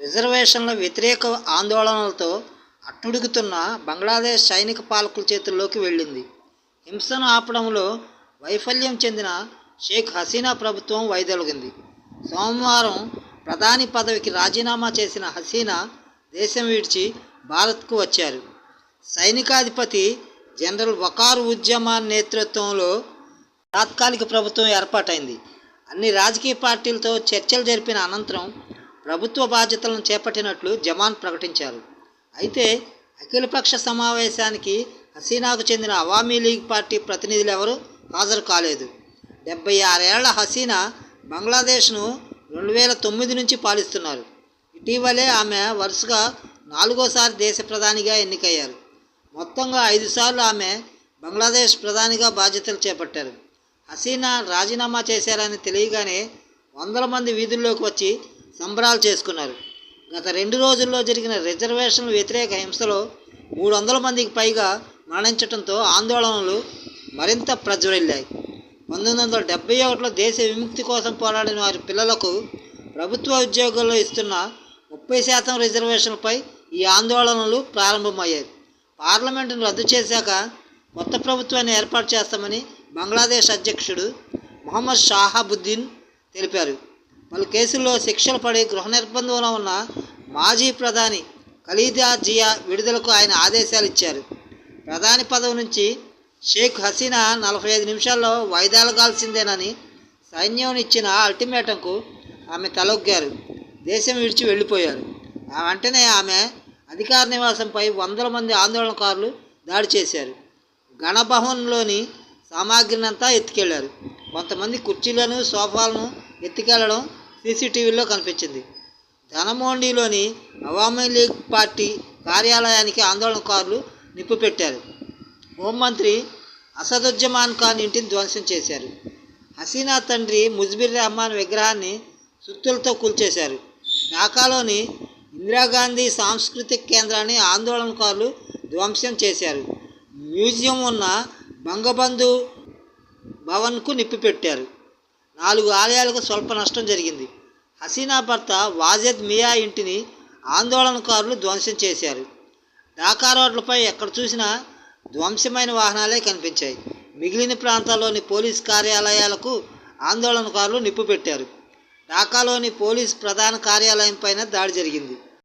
రిజర్వేషన్ల వ్యతిరేక ఆందోళనలతో అట్టుడుగుతున్న బంగ్లాదేశ్ సైనిక పాలకుల చేతుల్లోకి వెళ్ళింది. హింసను ఆపడంలో వైఫల్యం చెందిన షేక్ హసీనా ప్రభుత్వం వైదొలిగింది. సోమవారం ప్రధాని పదవికి రాజీనామా చేసిన హసీనా దేశం విడిచి భారత్కు వచ్చారు. సైనికాధిపతి జనరల్ వకారు ఉద్యమాన్ నేతృత్వంలో తాత్కాలిక ప్రభుత్వం ఏర్పాటైంది. అన్ని రాజకీయ పార్టీలతో చర్చలు జరిపిన అనంతరం ప్రభుత్వ బాధ్యతలను చేపట్టినట్లు జమాన్ ప్రకటించారు. అయితే అఖిలపక్ష సమావేశానికి హసీనాకు చెందిన అవామీ లీగ్ పార్టీ ప్రతినిధులు ఎవరూ హాజరు కాలేదు. డెబ్బై ఆరేళ్ళ హసీనా బంగ్లాదేశ్ను రెండు వేల తొమ్మిది నుంచి పాలిస్తున్నారు. ఇటీవలే ఆమె వరుసగా నాలుగోసారి దేశ ప్రధానిగా ఎన్నికయ్యారు. మొత్తంగా ఐదుసార్లు ఆమె బంగ్లాదేశ్ ప్రధానిగా బాధ్యతలు చేపట్టారు. హసీనా రాజీనామా చేశారని తెలియగానే వందల మంది వీధుల్లోకి వచ్చి సంబరాలు చేసుకున్నారు. గత రెండు రోజుల్లో జరిగిన రిజర్వేషన్ల వ్యతిరేక హింసలో మూడు వందల మందికి పైగా మరణించడంతో ఆందోళనలు మరింత ప్రజ్వరిల్లాయి పంతొమ్మిది వందల డెబ్బై ఒకటిలో దేశ విముక్తి కోసం పోరాడిన వారి పిల్లలకు ప్రభుత్వ ఉద్యోగాల్లో ఇస్తున్న ముప్పై శాతం రిజర్వేషన్లపై ఈ ఆందోళనలు ప్రారంభమయ్యాయి. పార్లమెంటును రద్దు చేశాక కొత్త ప్రభుత్వాన్ని ఏర్పాటు చేస్తామని బంగ్లాదేశ్ అధ్యక్షుడు మొహమ్మద్ షాహాబుద్దీన్ తెలిపారు. పలు కేసుల్లో శిక్షలు పడి గృహ నిర్బంధంలో ఉన్న మాజీ ప్రధాని ఖలీదా జియా విడుదలకు ఆయన ఆదేశాలు ఇచ్చారు. ప్రధాని పదవి నుంచి షేక్ హసీనా నలభై ఐదు నిమిషాల్లో వాయిదాలగాల్సిందేనని సైన్యం ఇచ్చిన అల్టిమేటంకు ఆమె తలొగ్గారు. దేశం విడిచి వెళ్ళిపోయారు. ఆ వెంటనే ఆమె అధికార నివాసంపై వందల మంది ఆందోళనకారులు దాడి చేశారు. గణభవన్లోని సామాగ్రినంతా ఎత్తుకెళ్ళారు. కొంతమంది కుర్చీలను సోఫాలను ఎత్తుకెళ్ళడం సీసీటీవీలో కనిపించింది. ధనమోండిలోని అవామీ లీగ్ పార్టీ కార్యాలయానికి ఆందోళనకారులు నిప్పు పెట్టారు. హోంమంత్రి అసదుజ్జమాన్ ఖాన్ ఇంటిని ధ్వంసం చేశారు. హసీనా తండ్రి ముజ్బిర్ రెహమాన్ విగ్రహాన్ని సుత్తులతో కూల్చేశారు. ఢాకాలోని ఇందిరాగాంధీ సాంస్కృతిక కేంద్రాన్ని ఆందోళనకారులు ధ్వంసం చేశారు. మ్యూజియం ఉన్న బంగబంధు భవన్కు నిప్పు పెట్టారు. నాలుగు ఆలయాలకు స్వల్ప నష్టం జరిగింది. హసీనా భర్త వాజెద్ మియా ఇంటిని ఆందోళనకారులు ధ్వంసం చేశారు. ఢాకా రోడ్లపై ఎక్కడ చూసినా ధ్వంసమైన వాహనాలే కనిపించాయి. మిగిలిన ప్రాంతాల్లోని పోలీస్ కార్యాలయాలకు ఆందోళనకారులు నిప్పు పెట్టారు. ఢాకాలోని పోలీస్ ప్రధాన కార్యాలయం పైన దాడి జరిగింది.